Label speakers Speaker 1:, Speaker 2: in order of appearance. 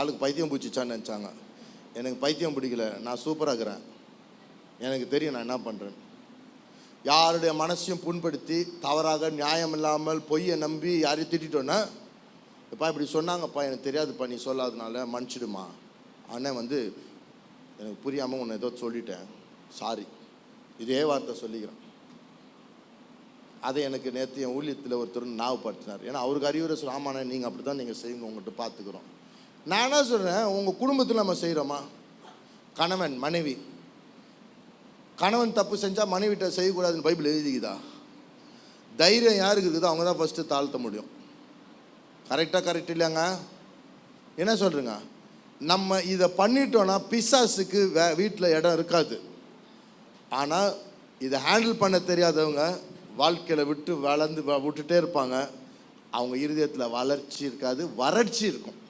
Speaker 1: ஆளுக்கு பைத்தியம் பிடிச்சிச்சான்னு நினச்சாங்க. எனக்கு பைத்தியம் பிடிக்கல நான் சூப்பராக இருக்கிறேன். எனக்கு தெரியும் நான் என்ன பண்ணுறேன் யாருடைய மனசையும் புண்படுத்தி தவறாக நியாயம் இல்லாமல் பொய்யை நம்பி யாரையும் திட்டிட்டோன்னா இப்போ இப்படி சொன்னாங்கப்பா எனக்கு தெரியாதுப்பா நீ சொல்லாதனால மன்னிச்சிடுமா. அண்ணன் வந்து எனக்கு புரியாமல் உன்னை ஏதோ சொல்லிட்டேன். சாரி இதே வார்த்தை சொல்லிக்கிறேன். அதை எனக்கு நேற்று என் ஊழியத்தில் ஒருத்தர் ஞாபகப்படுத்தினார் ஏன்னா அவருக்கு அறிவுரை சொல்ல ஆமாண்ணே நீங்கள் அப்படி தான் நீங்கள் செய்யுங்க உங்கள்கிட்ட பார்த்துக்குறோம் நான் என்ன சொல்கிறேன் உங்கள் குடும்பத்தில் நம்ம செய்கிறோமா கணவன் மனைவி. கணவன் தப்பு செஞ்சால் மனைவிட்ட செய்யக்கூடாதுன்னு பைபிள் எழுதிக்குதா? தைரியம் யாருக்கு இருக்குதோ அவங்க தான் ஃபஸ்ட்டு தாழ்த்த முடியும். கரெக்டாக கரெக்ட் இல்லைங்க என்ன சொல்கிறேங்க நம்ம இதை பண்ணிட்டோன்னா பிசாஸுக்கு வே வீட்டில் இடம் இருக்காது. ஆனால் இதை ஹேண்டில் பண்ண தெரியாதவங்க வாழ்க்கையில் விட்டு வளர்ந்து வ- விட்டுட்டே இருப்பாங்க. அவங்க இருதயத்தில் வளர்ச்சி இருக்காது வறட்சி இருக்கும்.